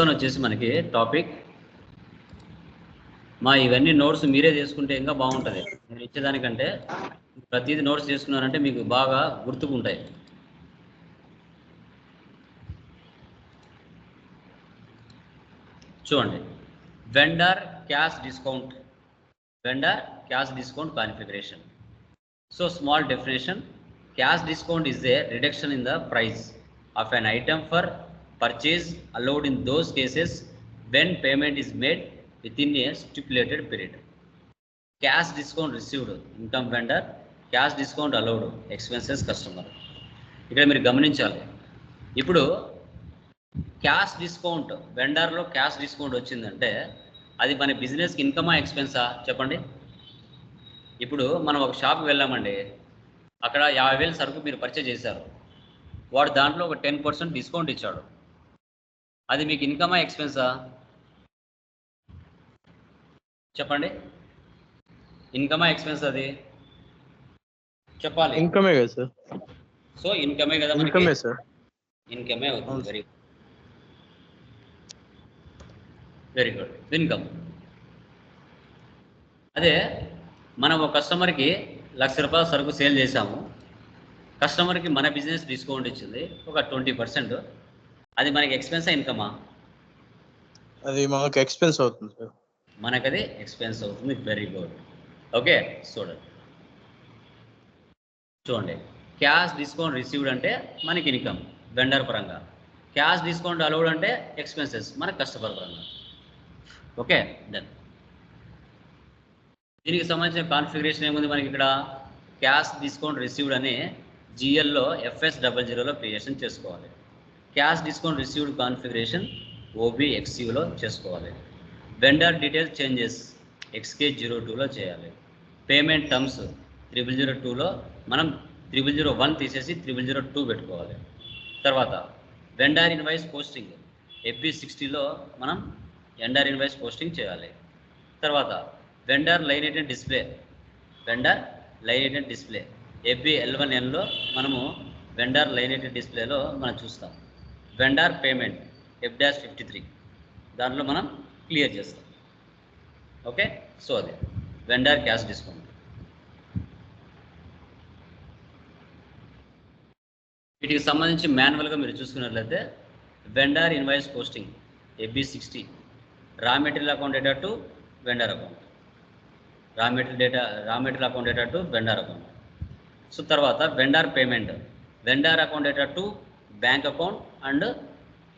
One వచ్చేసి మనకి topic. మా ఇవన్నీ నోట్స్ మీరే చేసుకుంటే ఇంకా బాగుంటుంది. నేను ఇచ్చేదానికంటే ప్రతిదీ నోట్స్ చేసుకున్నారంటే మీకు బాగా గుర్తుకుంటాయి. చూడండి. Vendor cash discount vendor cash discount configuration so small definition cash discount is a reduction in the price of an item for purchase allowed in those cases when payment is made within a stipulated period. Cash discount received income vendor, cash discount allowed expenses customer. ఇక్కడ మీరు గమనించాలి ఇప్పుడు cash discount వెండర్లో cash discount వచ్చిందంటే అది మన బిజినెస్కి ఇన్కమా ఎక్స్పెన్సా చెప్పండి ఇప్పుడు మనం ఒక షాప్కి వెళ్ళామండి అక్కడ యాభై వేలు సరుకు మీరు పర్చేజ్ చేశారు వాడు దాంట్లో ఒక టెన్ పర్సెంట్ డిస్కౌంట్ ఇచ్చాడు అది మీకు ఇన్కమా ఎక్స్పెన్సా చెప్పండి. ఇన్కమా ఎక్స్పెన్స్ అది? చెప్పాలి. ఇన్కమే కదా సార్? సో ఇన్కమే కదా? ఇన్కమే సార్? ఇన్కమే అవుతుంది. వెరీ వెరీ గుడ్ ఇన్కమ్ అదే మనం ఒక కస్టమర్కి లక్ష రూపాయల సరుకు సేల్ చేశాము. కస్టమర్కి మన బిజినెస్ డిస్కౌంట్ ఇచ్చింది. ఒక ట్వంటీ పర్సెంట్ అది మనకి ఎక్స్పెన్సా ఇన్కమా అది మాకు ఎక్స్పెన్స్ అవుతుంది సార్ మనకది ఎక్స్పెన్స్ అవుతుంది వెరీ గుడ్ ఓకే చూడండి. చూడండి. క్యాష్ డిస్కౌంట్ రిసీవ్డ్ అంటే మనకి ఇన్కమ్ వెండర్ పరంగా. క్యాష్ డిస్కౌంట్ అలౌడ్ అంటే ఎక్స్పెన్సెస్ మన కస్టమర్ పరంగా. ఓకే డన్ దీనికి సంబంధించిన కాన్ఫిగరేషన్ ఏముంది మనకి ఇక్కడ? క్యాష్ డిస్కౌంట్ రిసీవ్డ్ అని జిఎల్లో ఎఫ్ఎస్ డబల్ జీరోలో క్రియేషన్ చేసుకోవాలి. Cash discount received configuration OB ఎక్స్యూలో చేసుకోవాలి. Vendor details changes XK zero టూలో చేయాలి. పేమెంట్ టర్మ్స్ త్రిబుల్ జీరో టూలో మనం త్రిబుల్ జీరో వన్ తీసేసి త్రిబుల్ జీరో టూ పెట్టుకోవాలి. తర్వాత వెండర్ ఇన్వాయిస్ పోస్టింగ్ ఎఫ్బి సిక్స్టీలో మనం ఎండర్ ఇన్వాయిస్ పోస్టింగ్ చేయాలి. తర్వాత vendor item display vendor item display FB L one ఎన్లో మనము వెండర్ ఐటెన్ డిస్ప్లేలో మనం చూస్తాం. Vendor payment F dash fifty three. దాంట్లో మనం క్లియర్ చేస్తాం. ఓకే? సో అదే. Vendor cash discount. వీటికి సంబంధించి మాన్యువల్గా మీరు చూసుకున్నట్లయితే vendor invoice posting FB sixty. Raw material account data to vendor account. Raw material data raw material account data to vendor account. So తర్వాత vendor payment. Vendor account data to bank account and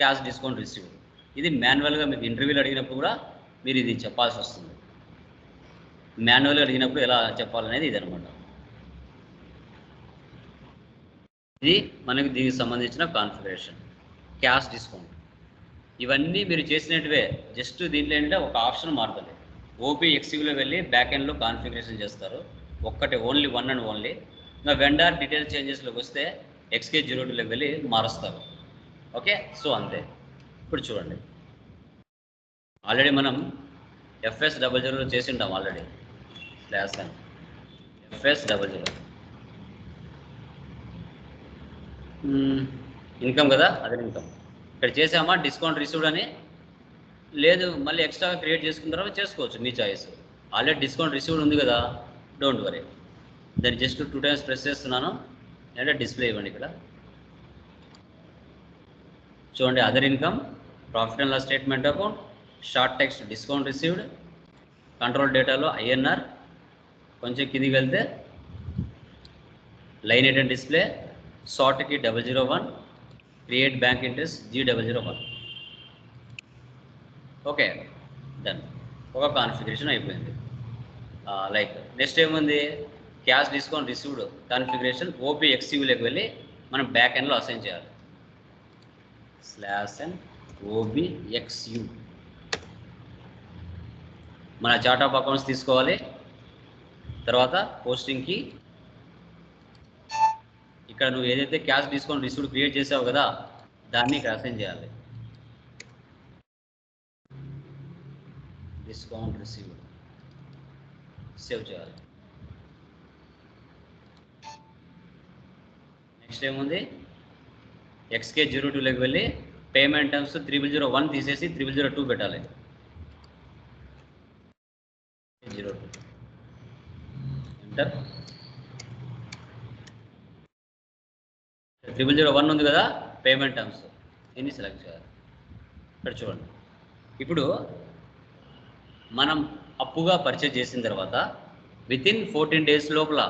cash discount receive. ఇది మాన్యువల్గా మీకు ఇంటర్వ్యూలు అడిగినప్పుడు కూడా మీరు ఇది చెప్పాల్సి వస్తుంది. మాన్యువల్గా అడిగినప్పుడు ఎలా చెప్పాలనేది ఇది అనమాట ఇది మనకి దీనికి సంబంధించిన కాన్ఫిగరేషన్. Cash discount. ఇవన్నీ మీరు చేసినట్టువే. జస్ట్ దీంట్లో ఏంటంటే ఒక ఆప్షన్ మారుతుంది. ఓపీ ఎక్స్యూలో వెళ్ళి బ్యాక్ ఎండ్లో కాన్ఫిగరేషన్ చేస్తారు. ఒక్కటే ఓన్లీ వన్ అండ్ ఓన్లీ. ఇంకా వెండర్ డీటెయిల్ చేంజెస్లోకి వస్తే ఎక్స్కే జీరో టూలోకి వెళ్ళి మారుస్తారు. ఓకే? సో అంతే. ఇప్పుడు చూడండి. ఆల్రెడీ మనం ఎఫ్ఎస్ డబల్ జీరోలో చేసి ఉంటాం ఆల్రెడీ. స్లాస్ అని ఎఫ్ఎస్ డబల్ జీరో. ఇన్కమ్ కదా? అదే ఇన్కమ్. ఇక్కడ చేసామా? డిస్కౌంట్ రిసీవ్డ్ అని? లేదు మళ్ళీ ఎక్స్ట్రా క్రియేట్ చేసుకున్న తర్వాత చేసుకోవచ్చు మీ చాయిస్. ఆల్రెడీ డిస్కౌంట్ రిసీవ్డ్ ఉంది కదా? Don't worry. దాన్ని జస్ట్ టూ టైమ్స్ ప్రెస్ చేస్తున్నాను. అంటే డిస్ప్లే ఇవ్వండి ఇక్కడ. చూడండి other income profit and loss statement account short text discount received control డేటాలో ఐఎన్ఆర్ కొంచెం కిందికి వెళ్తే line item display షార్ట్కి double zero one create bank interest G double zero one okay done ఒక కాన్ఫిగరేషన్ అయిపోయింది. లైక్ నెక్స్ట్ ఏముంది? Cash discount received configuration OP ఎక్స్యూలోకి వెళ్ళి మనం back ఎండ్లో అసైన్ చేయాలి. స్లాష్ అండ్ ఓబిఎక్స్యు మన చార్ట్ ఆఫ్ అకౌంట్స్ తీసుకోవాలి. తర్వాత పోస్టింగ్కి ఇక్కడ నువ్వు ఏదైతే క్యాష్ డిస్కౌంట్ రిసీవ్డ్ క్రియేట్ చేసావు కదా దాన్ని ఇక్కడ అసైన్ చేయాలి. డిస్కౌంట్ రిసీవ్డ్ సేవ్ చేయాలి. నెక్స్ట్ ఏముంది? ఎక్స్కే జీరో టూలోకి వెళ్ళి payment terms triple zero one తీసేసి త్రిబుల్ జీరో టూ పెట్టాలి. Zero two enter triple zero one ఉంది కదా పేమెంట్ టర్మ్స్ ఎన్ని సెలెక్ట్ చేయాలి. ఇక్కడ చూడండి. ఇప్పుడు మనం అప్పుగా పర్చేజ్ చేసిన తర్వాత విత్ ఇన్ ఫోర్టీన్ డేస్ లోపల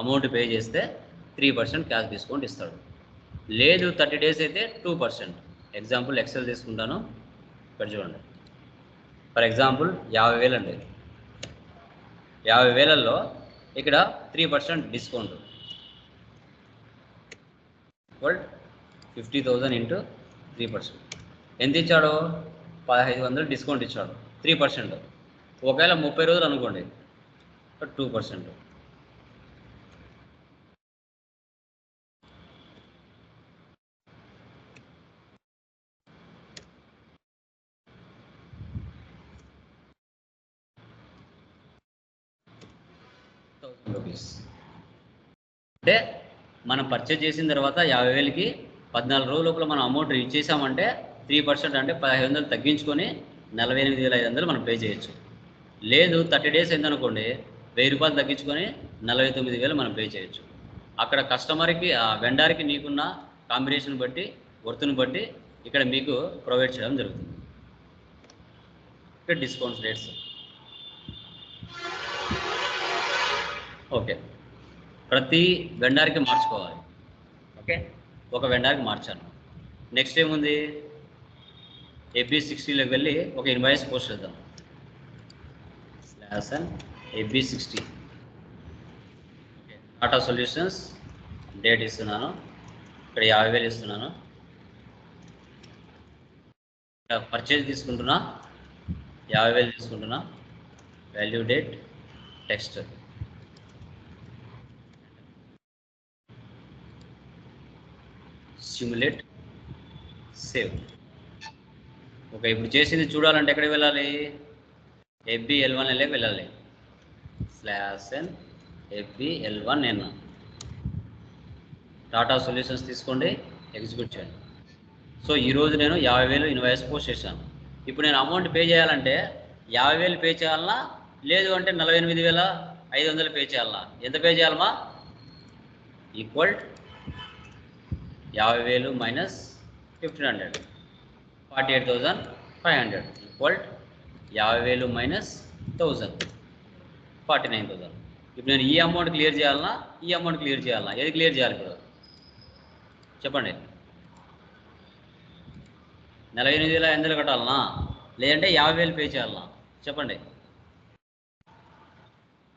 అమౌంట్ పే చేస్తే త్రీ పర్సెంట్ క్యాష్ డిస్కౌంట్ ఇస్తాడు. లేదు థర్టీ డేస్ అయితే టూ పర్సెంట్ ఎగ్జాంపుల్ ఎక్సెల్ తీసుకుంటాను. ఇక్కడ చూడండి. ఫర్ ఎగ్జాంపుల్ యాభై వేలు అండి. యాభై వేలల్లో ఇక్కడ three percent discount would fifty thousand into three percent ఎంత ఇచ్చాడు? పదహైదు వందలు డిస్కౌంట్ ఇచ్చాడు. త్రీ పర్సెంట్ ఒకవేళ ముప్పై రోజులు అనుకోండి టూ పర్సెంట్ థౌసండ్ రూపీస్ అంటే మనం పర్చేజ్ చేసిన తర్వాత యాభై వేలకి పద్నాలుగు రోజుల లోపల మనం అమౌంట్ ఇచ్చేసామంటే త్రీ పర్సెంట్ అంటే పదహైదు వందలు తగ్గించుకొని నలభై ఎనిమిది వేల ఐదు వందలు మనం పే చేయొచ్చు. లేదు థర్టీ డేస్ అయిందనుకోండి వెయ్యి రూపాయలు తగ్గించుకొని నలభై తొమ్మిది వేలు మనం పే చేయొచ్చు. అక్కడ కస్టమర్కి ఆ వెండర్కి నీకున్న కాంబినేషన్ బట్టి వర్తుని బట్టి ఇక్కడ మీకు ప్రొవైడ్ చేయడం జరుగుతుంది. ఇక్కడ డిస్కౌంట్స్ రేట్స్ ఓకే ప్రతి వెండర్కి మార్చుకోవాలి. ఓకే. ఒక వెండర్కి మార్చాను. నెక్స్ట్ ఏముంది? ఏపీ సిక్స్టీలోకి వెళ్ళి ఒక ఇన్వాయిస్ పోస్ట్ చేద్దాం. Slash and AP sixty Tata solutions date ఇస్తున్నాను. ఇక్కడ యాభై వేలు ఇస్తున్నాను. పర్చేజ్ తీసుకుంటున్నా. యాభై వేలు తీసుకుంటున్నా. Value date text simulate save. Okay ఇప్పుడు చేసింది చూడాలంటే ఎక్కడికి వెళ్ళాలి? ఎఫ్బి ఎల్ వన్ ఎల్ఏ వెళ్ళాలి. Slash N FB L one N Tata solutions తీసుకోండి ఎగ్జిక్యూట్ చేయండి. సో ఈరోజు నేను యాభై వేలు ఇన్వాయిస్ పోస్ట్ చేశాను. ఇప్పుడు నేను అమౌంట్ పే చేయాలంటే యాభై వేలు పే చేయాలన్నా లేదు అంటే నలభై ఎనిమిది వేల ఐదు వందలు పే చేయాలన్నా. ఎంత పే చేయాలమ్మా? ఈక్వల్ యాభై వేలు minus fifteen hundred. Forty eight thousand five hundred equal యాభై వేలు minus thousand forty nine thousand ఇప్పుడు నేను ఈ అమౌంట్ క్లియర్ చేయాలన్నా ఈ అమౌంట్ క్లియర్ చేయాలన్నా ఏది క్లియర్ చేయాలి ఇప్పుడు? చెప్పండి. నలభై ఎనిమిది వేల ఎనిమిది కట్టాలనా? లేదంటే యాభై వేలు పే చేయాలనా? చెప్పండి.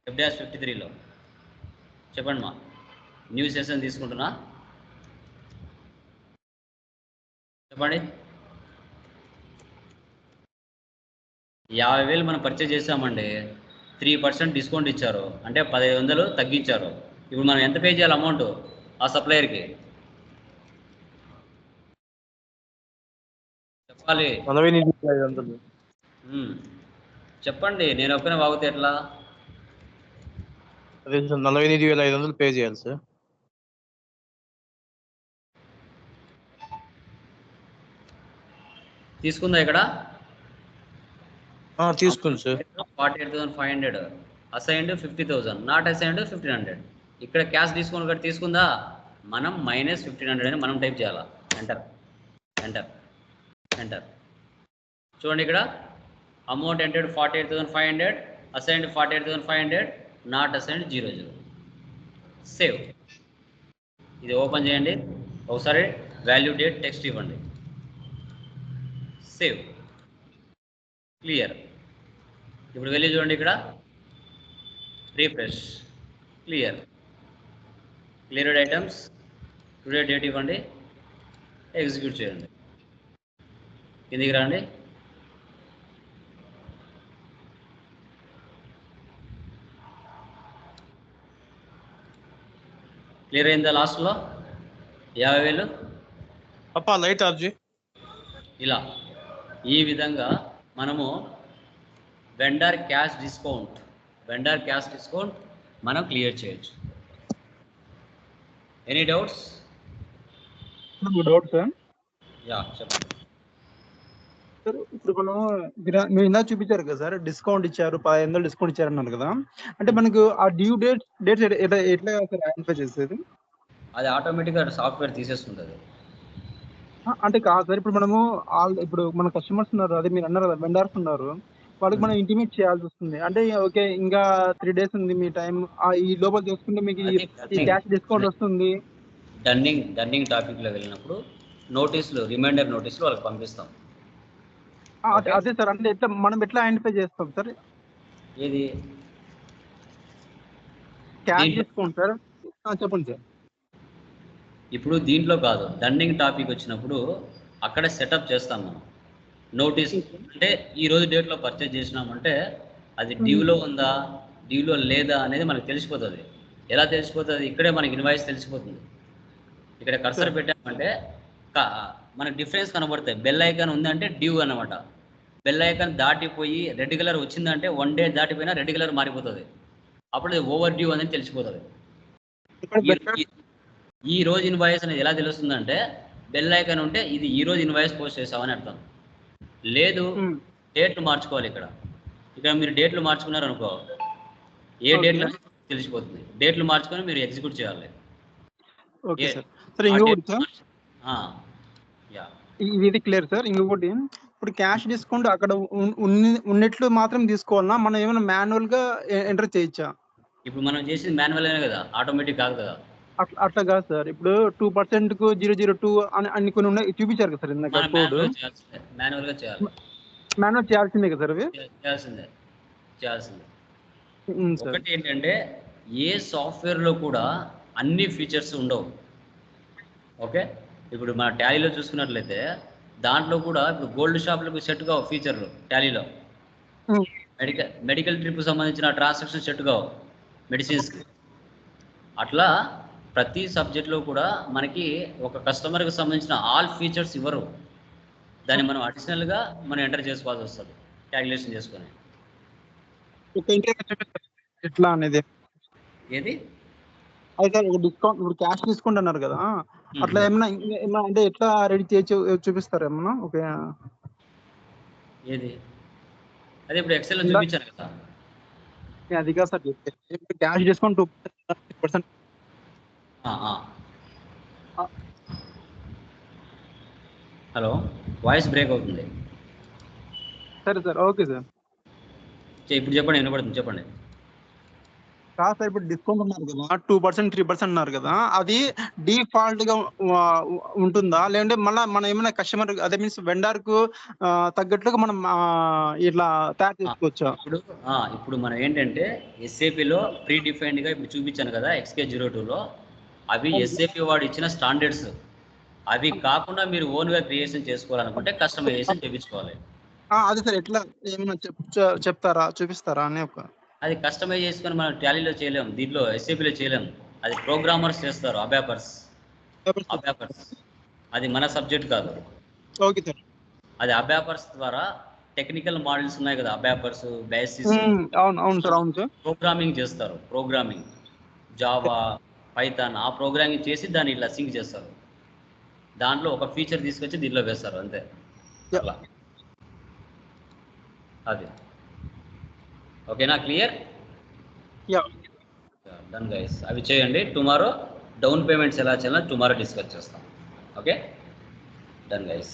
ఎఫ్ డాష్ ఫిఫ్టీ త్రీలో చెప్పండి మా. న్యూ సెషన్ తీసుకుంటున్నా. చెప్పండి. యాభై వేలు మనం పర్చేజ్ చేసామండి త్రీ పర్సెంట్ డిస్కౌంట్ ఇచ్చారు. అంటే పదిహేను వందలు తగ్గించారు. ఇప్పుడు మనం ఎంత పే చేయాలి అమౌంట్ ఆ సప్లయర్కి చెప్పాలి. చెప్పండి నేను ఒక్కనే వాగితే ఎట్లా? నలభై ఎనిమిది వేల ఐదు వందలు పే చేయాలి సార్ తీసుకుందా ఇక్కడ? ఆ, తీసుకుంది sir forty eight thousand five hundred. Assigned fifty thousand. Not assigned fifteen hundred. ఇక్కడ క్యాష్ డిస్కౌంట్ కూడా తీసుకుందా? మనం మైనస్ ఫిఫ్టీన్ హండ్రెడ్ అని మనం టైప్ చేయాలా? ఎంటర్ ఎంటర్ ఎంటర్ చూడండి ఇక్కడ. Amount entered forty eight thousand five hundred. Assigned forty eight thousand five hundred. Not assigned zero zero save ఇది ఓపెన్ చేయండి. ఒకసారి వాల్యూ డేట్ టెక్స్ట్ ఇవ్వండి. సేవ్. క్లియర్. ఇప్పుడు వెళ్ళి చూడండి ఇక్కడ. Refresh. Clear. Cleared items. Today date ఇవ్వండి. ఎగ్జిక్యూట్ చేయండి. కిందికి రండి. క్లియర్ అయిందా లాస్ట్లో? యాభై వేలు? అప్ప లైట్ చేయి ఇలా. ఈ విధంగా మనము vendor cash discount vendor cash discount మనం క్లియర్ చేయొచ్చు. Any doubts doubt sir yeah చెప్పండి. సార్ ఇప్పుడు మనం మీరు ఇందాక చూపించారు కదా సార్ డిస్కౌంట్ ఇచ్చారు పదిహేను వందలు డిస్కౌంట్ ఇచ్చారు అన్నారు కదా. అంటే మనకు ఆ డ్యూ డేట్ డేట్స్ ఎట్లా ఎట్లా సార్ ఐడెంటిఫై చేసేది? అది ఆటోమేటిక్గా సాఫ్ట్వేర్ తీసేసుకుంటుంది. అంటే కాదు సార్ ఇప్పుడు మనము ఆల్ ఇప్పుడు మన కస్టమర్స్ ఉన్నారు అదే మీరు అన్నారు కదా వెండర్స్ ఉన్నారు వాళ్ళకి మనం ఇంటిమేట్ చేయాల్సి వస్తుంది. అంటే ఓకే ఇంకా త్రీ డేస్ ఉంది మీ టైం ఈ లోపల చేసుకుంటే మీకు ఈ- క్యాష్ డిస్కౌంట్ వస్తుంది. డన్నింగ్ డన్నింగ్ టాపిక్లో వెళ్ళినప్పుడు నోటీసులు రిమైండర్ నోటీసులు వాళ్ళకి పంపిస్తాం. అదే- సార్ అంటే ఎట్లా మనం ఎట్లా ఐడెంటిఫై చేస్తాం సార్? ఏది? Cash discount sir. చెప్పండి సార్. ఇప్పుడు దీంట్లో కాదు డన్నింగ్ టాపిక్ వచ్చినప్పుడు అక్కడే సెటప్ చేస్తాం మనం. నోటీస్ అంటే ఈ రోజు డేట్లో పర్చేజ్ చేసినామంటే అది డ్యూలో ఉందా డ్యూలో లేదా అనేది మనకు తెలిసిపోతుంది. ఎలా తెలిసిపోతుంది? ఇక్కడే మనకి ఇన్వాయిస్ తెలిసిపోతుంది. ఇక్కడ కర్సర్ పెట్టామంటే మనకు డిఫరెన్స్ కనబడతాయి. బెల్ ఐకాన్ ఉందంటే డ్యూ అన్నమాట. బెల్ ఐకాన్ దాటిపోయి రెడ్ కలర్ వచ్చిందంటే వన్ డే దాటిపోయినా రెడ్ కలర్ మారిపోతుంది. అప్పుడు ఓవర్ డ్యూ అనేది తెలిసిపోతుంది. ఈ- రోజు ఇన్వాయిస్ అనేది ఎలా తెలుస్తుందంటే బెల్ ఐకాన్ ఉంటే ఇది ఈ రోజు ఇన్వాయిస్ పోస్ట్ చేసామని అర్థం. లేదు డేట్లు మార్చుకోవాలి ఇక్కడ. ఇక్కడ మీరు డేట్లు మార్చుకున్నారు అనుకో ఏ. డేట్లు తెలిసిపోతుంది. డేట్లు మార్చుకొని మీరు ఎగ్జిక్యూట్ చేయాలి. ఇది క్లియర్ సార్. ఇంకొకటి ఇప్పుడు క్యాష్ డిస్కౌంట్ అక్కడ ఉన్- ఉన్ని- ఉన్నట్లు మాత్రం తీసుకోవాలన్నా మనం ఏమైనా మాన్యువల్గా ఎంటర్ చేయొచ్చా? ఇప్పుడు మనం చేసింది మాన్యువల్ కదా ఆటోమేటిక్ కాదు కదా. అట్లా అట్లా కాదు సార్. ఇప్పుడు టూ పర్సెంట్కు జీరో జీరో టూ అని అన్ని కొన్ని ఉన్నాయి. చూపించారు కదా సార్ ఇందాక కోడ్ మాన్యువల్ చేయాల్సిందే. మాన్యువల్గా చేయాలి. మాన్యువల్ చేయాల్సిందే కదా సార్ అవి? చేయాల్సిందే. చేయాల్సిందే. ఒకటి ఏంటంటే ఏ సాఫ్ట్వేర్లో కూడా అన్ని ఫీచర్స్ ఉండవు. ఓకే? ఇప్పుడు మన టాలీలో చూసుకున్నట్లయితే దాంట్లో కూడా ఇప్పుడు గోల్డ్ షాప్లకు సెట్ కావు ఫీచర్లు టాలీలో మెడికల్ మెడికల్ ట్రిప్ సంబంధించిన ట్రాన్సాక్షన్ సెట్ కావు మెడిసిన్స్కి అట్లా ప్రతి సబ్జెక్ట్లో కూడా మనకి ఒక కస్టమర్కి సంబంధించిన ఆల్ ఫీచర్స్ ఇవ్వరు. దాన్ని మనం అడిషనల్గా మనం ఎంటర్ చేసుకోవాల్సి వస్తుంది. క్యాలిక్యులేషన్ చేసుకొని. ఒక ఎట్లా అనేది? ఏది? అయితే ఒక డిస్కౌంట్ ఇప్పుడు క్యాష్ డిస్కౌంట్ అన్నారు కదా. అట్లా ఏమన్నా ఇంకా ఏమన్నా అంటే ఎట్లా రెడీ చేయొచ్చు చూపిస్తారు ఏమన్నా? ఓకే. ఏది? అదే ఇప్పుడు ఎక్సెల్ చూపించాను కదా. అది కాదు sir cash discount two percent. Hello voice break అవుతుంది. సరే సార్ ఓకే సార్. ఇప్పుడు చెప్పండి వినపడుతుంది చెప్పండి. కాదు సార్ ఇప్పుడు డిస్కౌంట్ ఉన్నారు కదా టూ పర్సెంట్ త్రీ పర్సెంట్ అన్నారు కదా అది డిఫాల్ట్గా ఉంటుందా? లేదంటే మళ్ళీ మనం ఏమైనా కస్టమర్ అదే మీన్స్ వెండర్కు తగ్గట్లుగా మనం ఇట్లా తయారు చేసుకోవచ్చా? ఇప్పుడు ఇప్పుడు మనం ఏంటంటే ఎస్ఏపిలో ప్రీ డిఫైన్డ్గా ఇప్పుడు చూపించాను కదా ఎక్స్కే జీరో టూలో అవి ఎస్ఏపి వాడు ఇచ్చిన స్టాండర్డ్స్ అవి కాకుండా మీరు ఓన్గా క్రియేషన్ చేసుకోవాలనుకుంటే కస్టమైజేషన్ చేయించుకోవాలి అదే సార్. ఎట్లా? ఏమైనా చెప్తారా? చూపిస్తారా అని ఒక? అది కస్టమైజ్ చేసుకొని మనం టాలీలో చేయలేం. దీంట్లో ఎస్ఏపిలో చేయలేం. అది ప్రోగ్రామర్స్ చేస్తారు అబ్యాపర్స్ అబ్యాపర్స్ అది మన సబ్జెక్ట్ కాదు. Okay sir. అది అబ్యాపర్స్ ద్వారా టెక్నికల్ మోడల్స్ ఉన్నాయి కదా అబ్యాపర్స్ బేసిస్ అవును అవును సార్ అవును సార్. ప్రోగ్రామింగ్ చేస్తారు ప్రోగ్రామింగ్ జావా పైథాన్ ఆ ప్రోగ్రామింగ్ చేసి దాన్ని ఇట్లా సింక్ చేస్తారు. దాంట్లో ఒక ఫీచర్ తీసుకొచ్చి దీనిలో వేస్తారు అంతే. అది. ఓకేనా క్లియర్? డన్ గైస్ అవి చేయండి. టుమారో డౌన్ పేమెంట్స్ ఎలా చేయాలో టుమారో డిస్కస్ చేస్తాం. ఓకే? Done guys